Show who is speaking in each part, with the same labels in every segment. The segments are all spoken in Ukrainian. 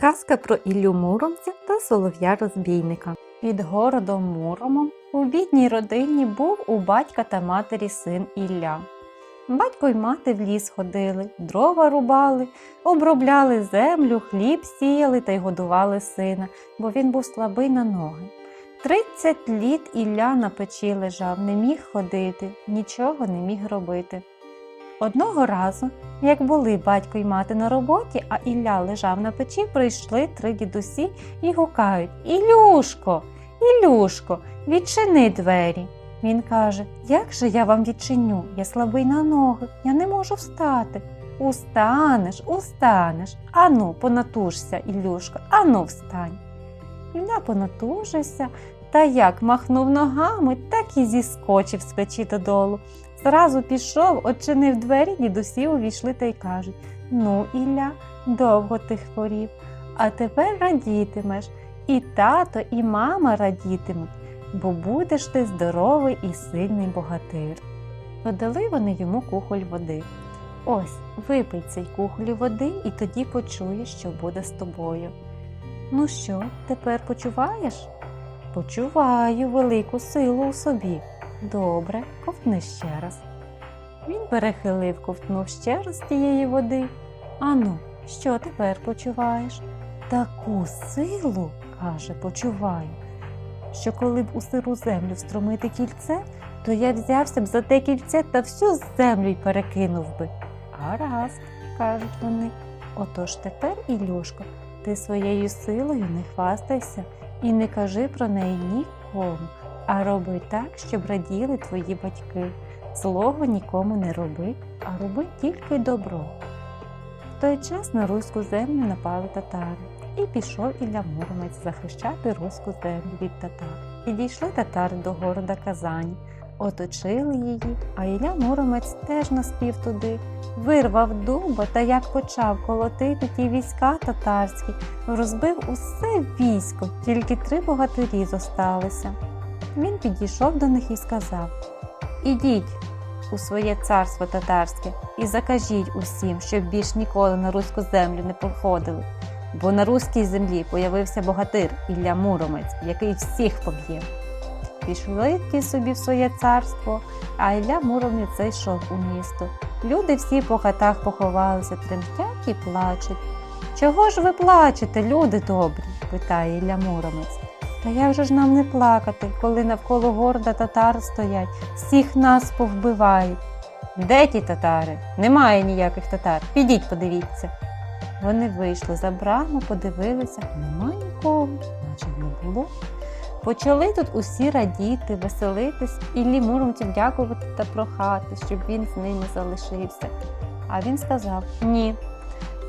Speaker 1: Казка про Іллю Муромця та солов'я розбійника. Під городом Муромом у бідній родині був у батька та матері син Ілля. Батько й мати в ліс ходили, дрова рубали, обробляли землю, хліб сіяли та й годували сина, бо він був слабий на ноги. Тридцять літ Ілля на печі лежав, не міг ходити, нічого не міг робити. Одного разу, як були батько й мати на роботі, а Ілля лежав на печі, прийшли три дідусі і гукають Ілюшко, Ілюшко, відчини двері. Він каже, як же я вам відчиню? Я слабий на ноги, я не можу встати. Устанеш, устанеш. Ану, понатужся, Ілюшка, ану встань. Ілля понатужився та як махнув ногами, так і зіскочив з печі додолу. Зразу пішов, очинив двері, дідусі увійшли та й кажуть Ну, Ілля, довго ти хворів, а тепер радітимеш. І тато, і мама радітимуть, бо будеш ти здоровий і сильний богатир. Подали вони йому кухоль води. Ось, випий цей кухоль води, і тоді почуєш, що буде з тобою. Ну що, тепер почуваєш? Почуваю велику силу у собі. Добре, ковтни ще раз. Він перехилив, ковтнув ще раз тієї води. Ану, що тепер почуваєш? Таку силу, каже, почуваю, що коли б у сиру землю встромити кільце, то я взявся б за те кільце та всю землю й перекинув би. Гаразд, кажуть вони. Отож тепер, Ілюшко, ти своєю силою не хвастайся і не кажи про неї нікому, а роби так, щоб раділи твої батьки. Злого нікому не роби, а роби тільки добро. В той час на руську землю напали татари, і пішов Ілля Муромець захищати руську землю від татар. І дійшли татари до города Казані, оточили її, а Ілля Муромець теж наспів туди, вирвав дуба та як почав колотити ті війська татарські, розбив усе військо, тільки три богатирі зосталися. Він підійшов до них і сказав Ідіть у своє царство татарське і закажіть усім, щоб більш ніколи на руську землю не походили, бо на руській землі появився богатир Ілля Муромець, який всіх поб'є. Пішли ті собі в своє царство, а Ілля Муромець зайшов у місто. Люди всі по хатах поховалися, тремтять і плачуть. Чого ж ви плачете, люди добрі? питає Ілля Муромець. Та як же ж нам не плакати, коли навколо города татари стоять, всіх нас повбивають. Де ті татари? Немає ніяких татар. Підіть, подивіться. Вони вийшли за браму, подивилися, нема нікого, наче не було. Почали тут усі радіти, веселитись і Муромців дякувати та прохати, щоб він з ними залишився. А він сказав: Ні,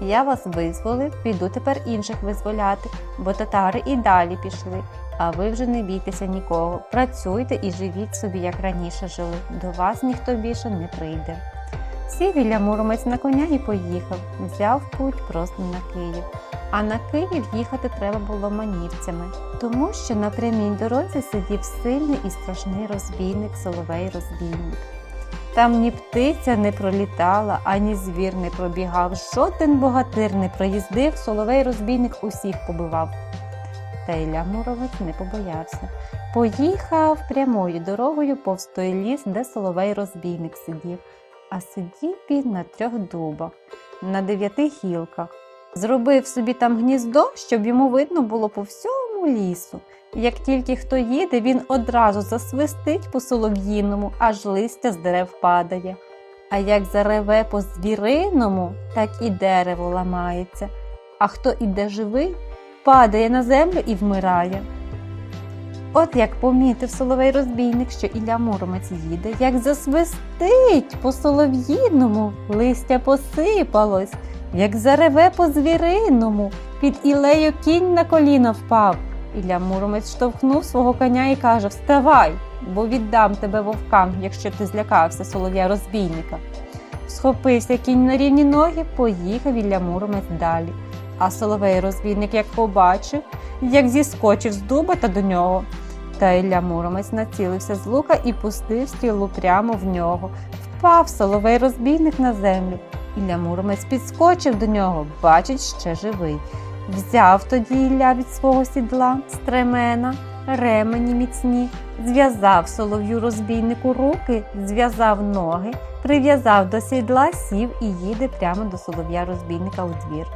Speaker 1: я вас визволив, піду тепер інших визволяти, бо татари і далі пішли. А ви вже не бійтеся нікого. Працюйте і живіть собі, як раніше жили. До вас ніхто більше не прийде. Сів Ілля Муромець на коня і поїхав, взяв путь просто на Київ. А на Київ їхати треба було манівцями, тому що на прямій дорозі сидів сильний і страшний розбійник Соловей Розбійник. Там ні птиця не пролітала, ані звір не пробігав, жоден богатир не проїздив, соловей розбійник усіх побивав. Та Ілля Муромець не побоявся. Поїхав прямою дорогою повз той ліс, де соловей розбійник сидів, а сидів він на трьох дубах, на дев'яти гілках. Зробив собі там гніздо, щоб йому видно було по всьому лісу. Як тільки хто їде, він одразу засвистить по солов'їному, аж листя з дерев падає. А як зареве по звіриному, так і дерево ламається. А хто іде живий, падає на землю і вмирає. От як помітив соловей розбійник, що Ілля Муромець їде, як засвистить по солов'їному, листя посипалось, як зареве по звіриному, під Ілею кінь на коліна впав. Ілля Муромець штовхнув свого коня і каже Вставай, бо віддам тебе вовкам, якщо ти злякався солов'я розбійника. Схопився кінь на рівні ноги, поїхав Ілля Муромець далі. А соловей розбійник, як побачив, як зіскочив з дуба та до нього. Та Ілля Муромець націлився з лука і пустив стрілу прямо в нього. Впав соловей розбійник на землю. Ілля Муромець підскочив до нього, бачить, ще живий. Взяв тоді Ілля від свого сідла стремена, ремені міцні, зв'язав солов'ю розбійнику руки, зв'язав ноги, прив'язав до сідла, сів і їде прямо до солов'я розбійника у двір.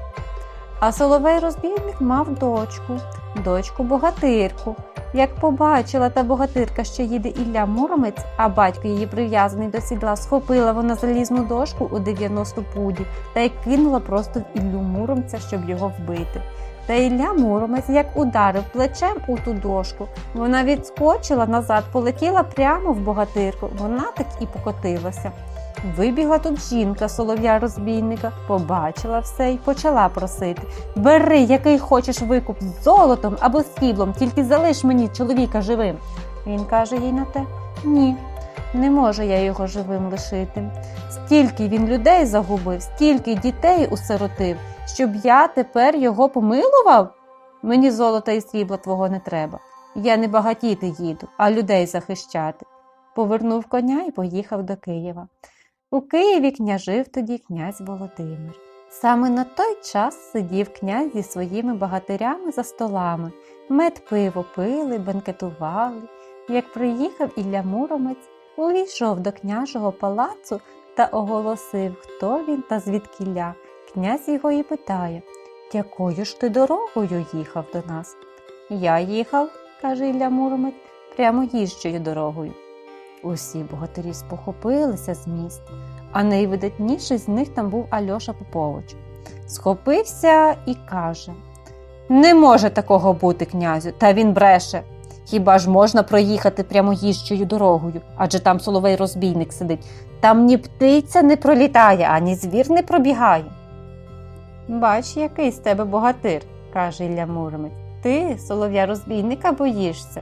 Speaker 1: А соловей розбійник мав дочку, дочку богатирку. Як побачила та богатирка, що їде Ілля Муромець, а батько її прив'язаний до сідла, схопила вона залізну дошку у 90 пудів та й кинула просто в Іллю Муромця, щоб його вбити. Та Ілля Муромець як ударив плечем у ту дошку. Вона відскочила назад, полетіла прямо в богатирку. Вона так і покотилася. Вибігла тут жінка солов'я розбійника, побачила все і почала просити Бери, який хочеш викуп з золотом або сріблом, тільки залиш мені чоловіка живим. Він каже їй на те Ні, не можу я його живим лишити. Стільки він людей загубив, стільки дітей усиротив, щоб я тепер його помилував? Мені золота і срібла твого не треба. Я не багатіти їду, а людей захищати. Повернув коня і поїхав до Києва. У Києві княжив тоді князь Володимир. Саме на той час сидів князь зі своїми багатирями за столами, мед пиво пили, бенкетували. Як приїхав Ілля Муромець, увійшов до княжого палацу та оголосив, хто він та звідкіля. Князь його і питає, якою ж ти дорогою їхав до нас? Я їхав, каже Ілля Муромець, прямо їжджою дорогою. Усі богатирі спохопилися з міста, а найвидатніший з них там був Альоша Попович. Схопився і каже: Не може такого бути, князю, та він бреше. Хіба ж можна проїхати прямо їжджою дорогою, адже там соловей розбійник сидить. Там ні птиця не пролітає, ані звір не пробігає. Бач, який з тебе богатир, каже Ілля Муромець. Ти, солов'я розбійника, боїшся.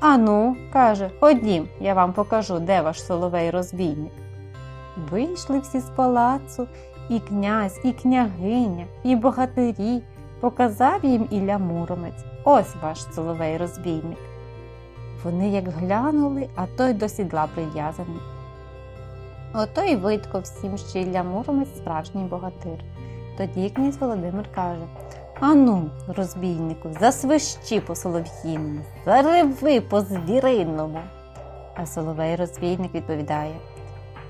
Speaker 1: Ану, каже, ходім, я вам покажу, де ваш соловей розбійник. Вийшли всі з палацу, і князь, і княгиня, і богатирі. Показав їм Ілля Муромець. Ось ваш соловей розбійник. Вони як глянули, а той до сідла прив'язаний. Ото й видко всім, що Ілля Муромець справжній богатир. Тоді князь Володимир каже Ану, розбійнику, засвищи по солов'їному, зареви по звіринному. А соловей розбійник відповідає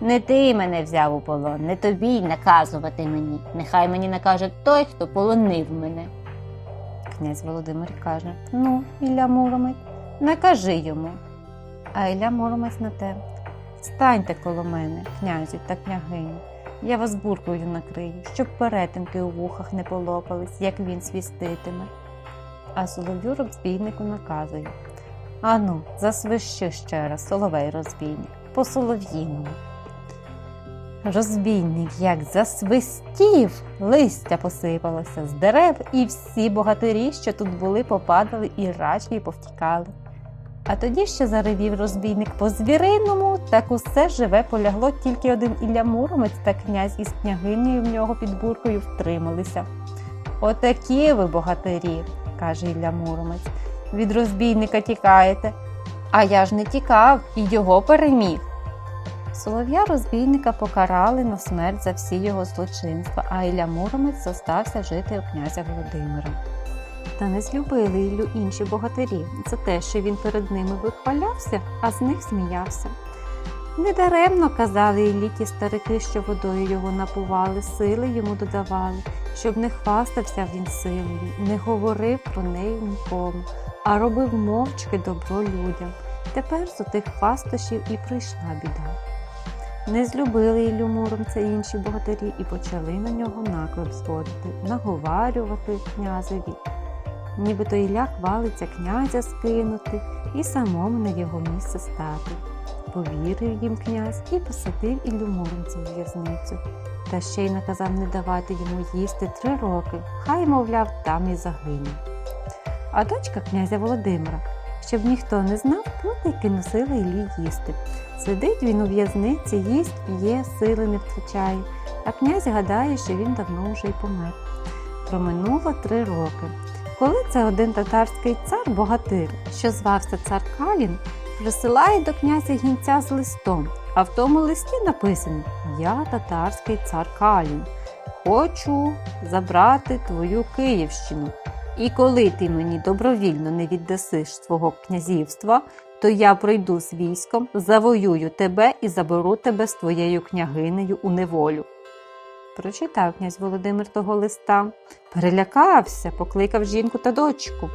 Speaker 1: Не ти мене взяв у полон, не тобі й наказувати мені. Нехай мені накаже той, хто полонив мене. Князь Володимир каже Ну, Ілля Муромець, накажи йому. А Ілля Муромець на те Станьте коло мене, князю та княгиню. Я вас буркою накрию, щоб перетинки у вухах не полопались, як він свіститиме. А солов'ю розбійнику наказує Ану, засвищи ще раз, соловей розбійник, по солов'їному. Розбійник як засвистів, листя посипалося з дерев, і всі богатирі, що тут були, попадали і рачки повтікали. А тоді ще заревів розбійник по звіриному, так усе живе полягло, тільки один Ілля Муромець та князь із княгинею в нього під буркою втрималися. Отакі ви, богатирі, каже Ілля Муромець, від розбійника тікаєте. А я ж не тікав і його переміг. Солов'я розбійника покарали на смерть за всі його злочинства, а Ілля Муромець зостався жити у князя Володимира. Та не злюбили Іллю інші богатирі за те, що він перед ними вихвалявся, а з них сміявся. Недаремно казали Іллі ті старики, що водою його напували, сили йому додавали, щоб не хвастався він силою, не говорив про неї нікому, а робив мовчки добро людям. Тепер з отих хвастощів і прийшла біда. Не злюбили Іллю Муромця інші богатирі і почали на нього наклеп зводити, наговарювати князеві. Нібито Ілля хвалиться князя скинути і самому на його місце стати. Повірив їм князь і посадив Іллю Муромця в в'язницю, та ще й наказав не давати йому їсти три роки, хай, мовляв, там і загине. А дочка князя Володимира, щоб ніхто не знав, плотники носили Іллі їсти. Сидить він у в'язниці, їсть, п'є, сили не втрачає, а князь гадає, що він давно вже й помер. Проминуло три роки. Коли це один татарський цар богатир, що звався цар Калін, присилає до князя гінця з листом, а в тому листі написано Я татарський цар Калін. хочу забрати твою Київщину. І коли ти мені добровільно не віддасиш свого князівства, то я пройду з військом, завоюю тебе і заберу тебе з твоєю княгинею у неволю. Прочитав князь Володимир того листа, перелякався, покликав жінку та дочку.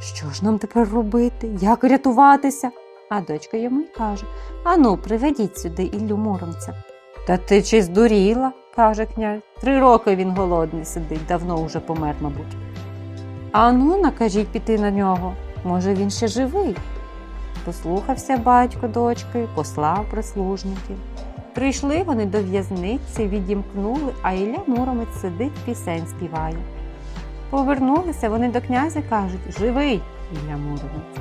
Speaker 1: Що ж нам тепер робити? Як рятуватися? А дочка йому й каже Ану, приведіть сюди Іллю Муромця. Та ти чи здуріла? каже князь. Три роки він голодний сидить, давно уже помер, мабуть. Ану, накажіть піти на нього. Може, він ще живий. Послухався батько дочки, послав прислужників. Прийшли вони до в'язниці, відімкнули, а Ілля Муромець сидить, пісень співає. Повернулися вони до князя кажуть Живий Ілля Муромець,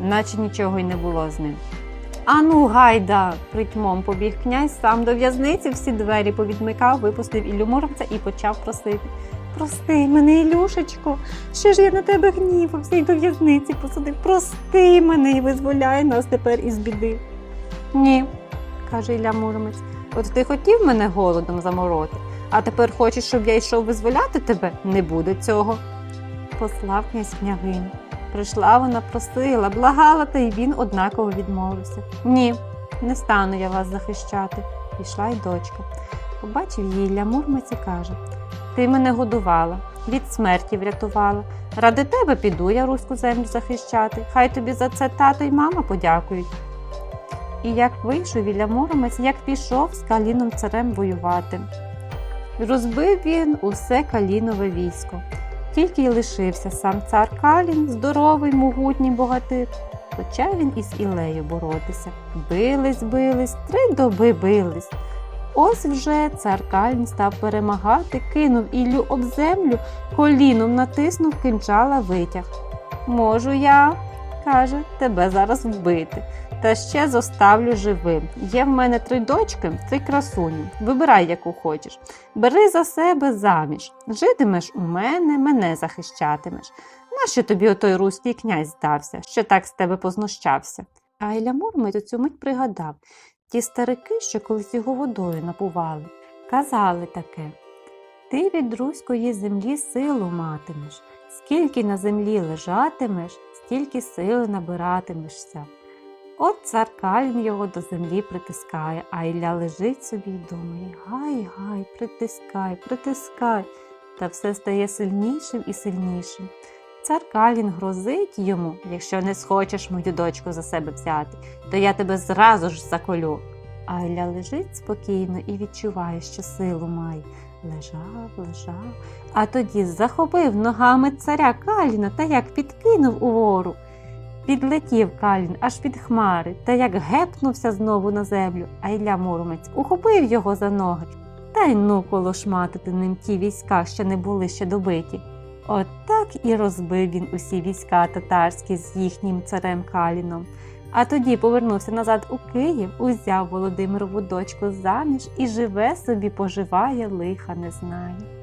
Speaker 1: наче нічого й не було з ним. Ану, гайда! притьмом побіг князь сам до в'язниці, всі двері повідмикав, випустив Іллю Муромця і почав просити. Прости мене, Ілюшечко, що ж я на тебе гнівався і до в'язниці посадив. Прости мене і визволяй нас тепер із біди. Ні, каже Ілля Муромець, от ти хотів мене голодом замороти, а тепер хочеш, щоб я йшов визволяти тебе? Не буде цього. Послав князь княгиню. Прийшла вона, просила, благала, та й він однаково відмовився. Ні, не стану я вас захищати. Пішла й дочка. Побачив її Ілля Муромець і каже Ти мене годувала, від смерті врятувала. Ради тебе піду я руську землю захищати. Хай тобі за це тато й мама подякують. І як вийшов Ілля Муромець, як пішов з Каліном царем воювати. Розбив він усе Калінове військо. Тільки й лишився сам цар Калін, здоровий, могутній богатир. Почав він із Ілею боротися. Бились, бились, три доби бились. Ось вже цар Калін став перемагати, кинув Іллю об землю, коліном натиснув, кинджала витяг. Можу я, каже, тебе зараз вбити, та ще зоставлю живим. Є в мене три дочки, три красуні. Вибирай, яку хочеш. Бери за себе заміж. Житимеш у мене, мене захищатимеш. Нащо тобі отой руський князь здався, що так з тебе познущався? А Ілля Мурмець у цю мить пригадав ті старики, що колись його водою напували, казали таке Ти від руської землі силу матимеш, скільки на землі лежатимеш, стільки сили набиратимешся. От цар Калін його до землі притискає, а Ілля лежить собі й думає Гай, гай, притискай, притискай, та все стає сильнішим і сильнішим. Цар Калін грозить йому, якщо не схочеш мою дочку за себе взяти, то я тебе зразу ж заколю. А Ілля лежить спокійно і відчуває, що силу має. Лежав, лежав, а тоді захопив ногами царя Каліна та як підкинув угору. Підлетів Калін аж під хмари та як гепнувся знову на землю, а Ілля Муромець ухопив його за ноги та й ну колошматити ним ті війська, що не були ще добиті. От так і розбив він усі війська татарські з їхнім царем Каліном. А тоді повернувся назад у Київ, узяв Володимирову дочку заміж і живе собі, поживає, лиха не знає.